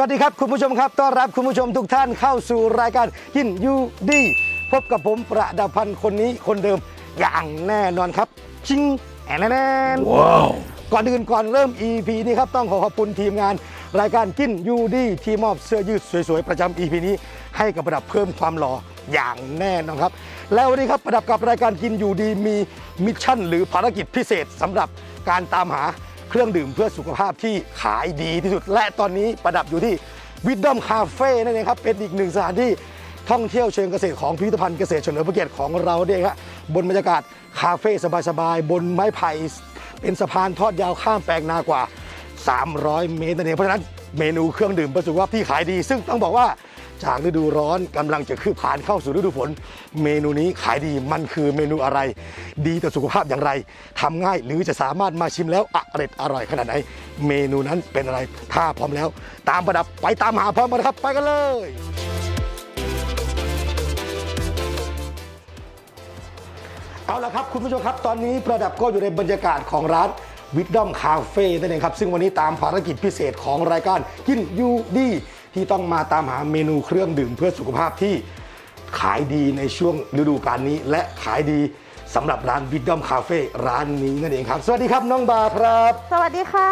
วัสดีครับคุณผู้ชมครับต้อนรับคุณผู้ชมทุกท่านเข้าสู่รายการกินยูดีพบกับผมประดาพันธ์คนนี้คนเดิมอย่างแน่นอนครับ ชิงแอนแนนว้าวก่อนอื่นก่อนเริ่ม EP นี้ครับต้องขอขอบคุณทีมงาน รายการกินยูดีที่มอบเสื้อยืดสวยๆ ประจำ EP นี้ ให้กับประดับเพิ่มความหล่ออย่างแน่นอนครับ แล้ววันนี้ครับประดับกับรายการกินยูดีมีมิชชั่นหรือภารกิจพิเศษสำหรับการตามหา เครื่องดื่มเพื่อสุขภาพที่ขายดีที่สุด และตอนนี้ประดับอยู่ที่วิดดอมคาเฟ่นั่นเองครับ เป็นอีกหนึ่งสถานที่ท่องเที่ยวเชิงเกษตรของพิพิธภัณฑ์เกษตรเฉลิมพระเกียรติของเราเนี่ยครับบนบรรยากาศคาเฟ่สบายๆ บนไม้ไผ่เป็นสะพานทอดยาวข้ามแปลงนากว่า 300 เมตรนั่นเองเพราะฉะนั้นเมนูเครื่องดื่มเพื่อสุขภาพที่ขายดี ซึ่งต้องบอกว่า จากฤดูร้อนกำลังจะคืบผ่านเข้าสู่ฤดูฝน เมนูนี้ขายดีมันคือเมนูอะไร ดีต่อสุขภาพอย่างไรทำง่ายหรือจะสามารถมาชิมแล้วอร่อยอร่อยขนาดไหน เมนูนั้นเป็นอะไรถ้าพร้อมแล้ว ตามประดับไปตามหาพร้อมกันครับไปกันเลยเอาละครับคุณผู้ชมครับตอนนี้ประดับก็อยู่ในบรรยากาศของร้านวิดดอมคาเฟ่นั่นเองครับ ซึ่งวันนี้ตามภารกิจพิเศษของรายการกินยูดี ที่ต้องมาตามหาเมนูเครื่องดื่มเพื่อสุขภาพที่ขายดีในช่วงฤดูกาลนี้ และขายดีสำหรับร้านวิดดอมคาเฟ่ร้านนี้นั่นเองครับ สวัสดีครับน้องบาครับ สวัสดีค่ะ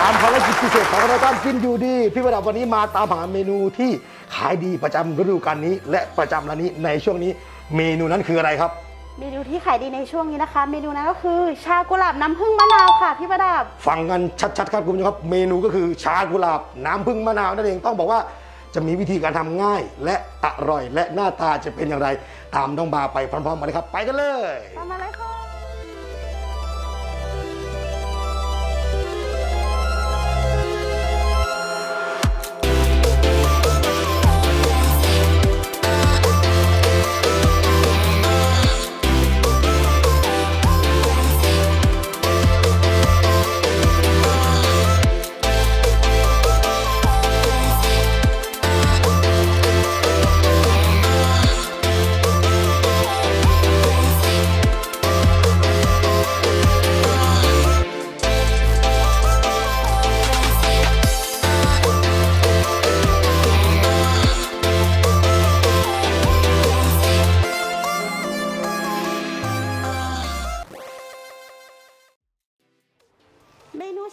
ตามภารกิจพิเศษของรายการกินอยู่ดี พี่ประดับวันนี้มาตามหาเมนูที่ขายดีประจำฤดูกาลนี้ และประจำร้านนี้ในช่วงนี้ เมนูนั้นคืออะไรครับ เมนูที่ขายดีในช่วงนี้นะคะ เมนูนั้นก็คือ ชากุหลาบน้ำผึ้งมะนาวค่ะพี่ประดับ ฟังกันชัดๆครับคุณผู้ชมครับ เมนูก็คือชากุหลาบน้ำผึ้งมะนาวนั่นเองต้องบอกว่าจะมีวิธีการทำง่าย และอร่อยและหน้าตาจะเป็นอย่างไร ตามน้องบาไปพร้อมๆกันเลยครับ ไปกันเลย ตามมาเลยค่ะ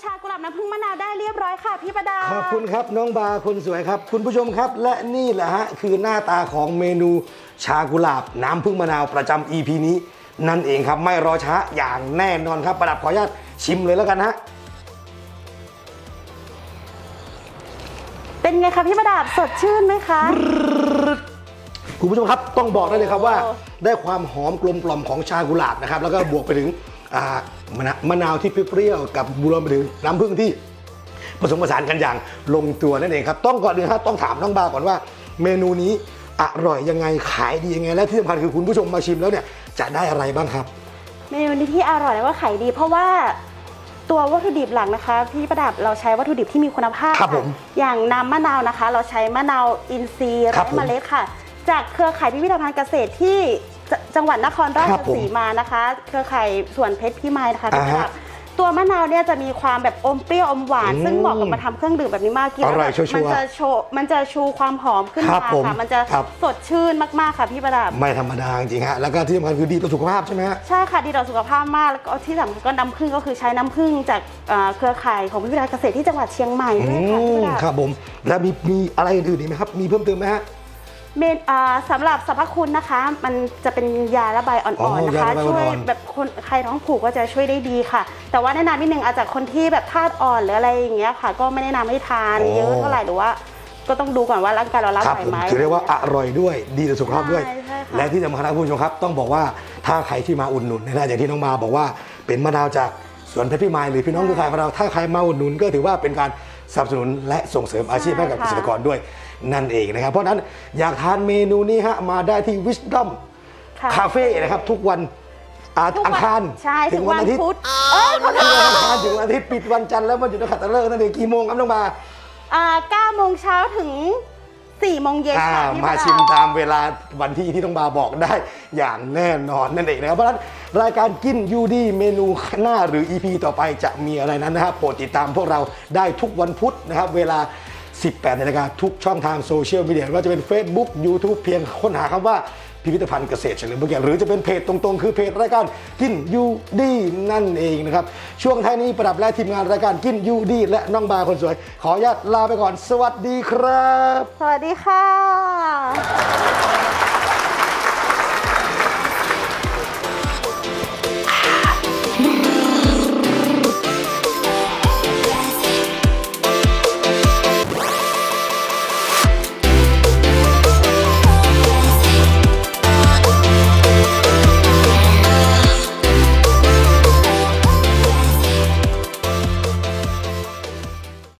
ชากุหลาบน้ำผึ้งมะนาวได้เรียบร้อยค่ะพี่ประดับขอบคุณครับน้องบาคนสวยครับ คุณผู้ชมครับ และนี่แหละฮะคือหน้าตาของเมนูชากุหลาบน้ำผึ้งมะนาวประจำ EP นี้ นั่นเองครับไม่รอช้าอย่างแน่นอนครับประดับขออนุญาตชิมเลยแล้วกันฮะเป็นไงคะพี่ประดับสดชื่นไหมคะ คุณผู้ชมครับต้องบอกได้เลยครับว่าโอ้ได้ความหอมกลมกล่อมของชากุหลาบนะครับแล้วก็บวกไปถึงอ่า มะนามะนาวที่เปรี้ยวๆกับรวมไปถึงน้ำผึ้งที่ผสมผสานกันอย่างลงตัวนั่นเองครับ ต้องก่อนอื่นครับต้องถามน้องบาก่อนว่า เมนูนี้อร่อยยังไงขายดียังไง และที่สำคัญคือคุณผู้ชมมาชิมแล้วเนี่ยจะได้อะไรบ้างครับ เมนูนี้ที่อร่อยและว่าขายดี เพราะว่าตัววัตถุดิบหลักนะคะพี่ประดับเราใช้วัตถุดิบที่มีคุณภาพครับะผมอย่างน้ำมะนาวนะคะ เราใช้มะนาวอินทรีย์ครัไร้บผมเมล็ดค่ะ จากเครือข่ายพิพิธภัณฑ์เกษตรที่ จจังหวัดนครราครัชบผมสีมานะคะ เครือข่ายสวนเพชรพิมายนะคะพี่อ่าประฮะดับตัวมะนาวเนี่ยจะมีความแบบอมเปรี้ยวอมหวาน อืมซึ่งเหมาะกับมาทำเครื่องดื่มแบบนี้มากกินอร่อยแล้วแบบชัวร์ๆมันจะโชว์มันจะชูความหอมขึ้นครัมาบผมค่ะมันจะครับ สดชื่นมากๆค่ะพี่ประดับ ไม่ธรรมดาจริงๆฮะ แล้วก็ที่สำคัญคือดีต่อสุขภาพใช่ไหมฮะ ใช่ค่ะดีต่อสุขภาพมากแล้วก็ที่สำคัญก็น้ำผึ้งก็คือใช้น้ำผึ้งจากเอ่อเครือข่ายของพิพิธภัณฑ์เกษตรที่จังหวัดเชียงใหม่อืด้วยค่ะพี่มประดับ ครับผม แล้วมีมีอะไรอื่นอีกไหมครับ มีเพิ่มเติมไหมฮะ เมนอ่าสำหรับสรรพคุณนะคะ มันจะเป็นยาระบายอ๋อ่ออนๆนะคะ ยาระบายช่วยอ่อนๆแบบคนใครท้องผูกก็จะช่วยได้ดีค่ะ แต่ว่าแนะนำนิดนึงอาจจะคนที่แบบธาตุอ่อนหรืออะไรอย่างเงี้ยค่ะ ก็ไม่แนะนำให้ทานเยอะเท่าไหร่หรือว่า ก็ต้องดูก่อนว่าร่างกายเรารับครับไหวผมไหม ถือได้ว่าอร่อยด้วยดีต่อสุขภาพด้วย ใช่ใช่ค่ะ และที่สำคัญนะคุณผู้ชมครับ ต้องบอกว่าถ้าใครที่มาอุดหนุนนะอย่างที่น้องมาบอกว่าเป็นมะนาวจากสวนเพชรพิมายหรือพี่น้องเครือข่ายของเราถ้าใครมาอุดหนุนก็ถือว่าเป็นการ สนับสนุนและส่งเสริมอาชีพให้กับเกษตรกรด้วยนั่นเองนะครับ เพราะฉะนั้นอยากทานเมนูนี้ฮะมาได้ที่ Wisdom ค่ะ คาเฟ่นะครับทุกวันอ่าทุกวัอันงคารใช่ถึถึงงวัวันนอาทิตย์พุธเอ้ยขอโททุกษวันอังคารถึงวันอาทิตย์ปิดวันจันทร์แล้ววันหยุดนักขัตฤกษ์นั่นเองกี่โมงครับน้องมาอ่า9โมงเช้าถึง 4โมงเย็นอ่าค่ะพี่มาประดับชิมตามเวลาวันที่ที่ต้องมาบอกได้อย่างแน่นอนนั่นเองนะครับเพราะฉะนั้นรายการกินยูดีเมนูหน้าหรือ EP ต่อไปจะมีอะไรนั้นนะครับโปรดติดตามพวกเราได้ทุกวันพุธนะครับ เวลา 18นาฬิกาทุกช่องทางโซเชียลมีเดียว่าจะเป็น Facebook YouTube เพียงค้นหาคำว่า พิพิธภัณฑ์เกษตรเฉลิมพระเกียรติหรือจะเป็นเพจตรงๆ คือเพจรายการกินยูดีนั่นเองนะครับช่วงท้ายนี้ประดับและทีมงานรายการกินยูดีและน้องบาคนสวย ขออนุญาตลาไปก่อน สวัสดีครับ สวัสดีค่ะ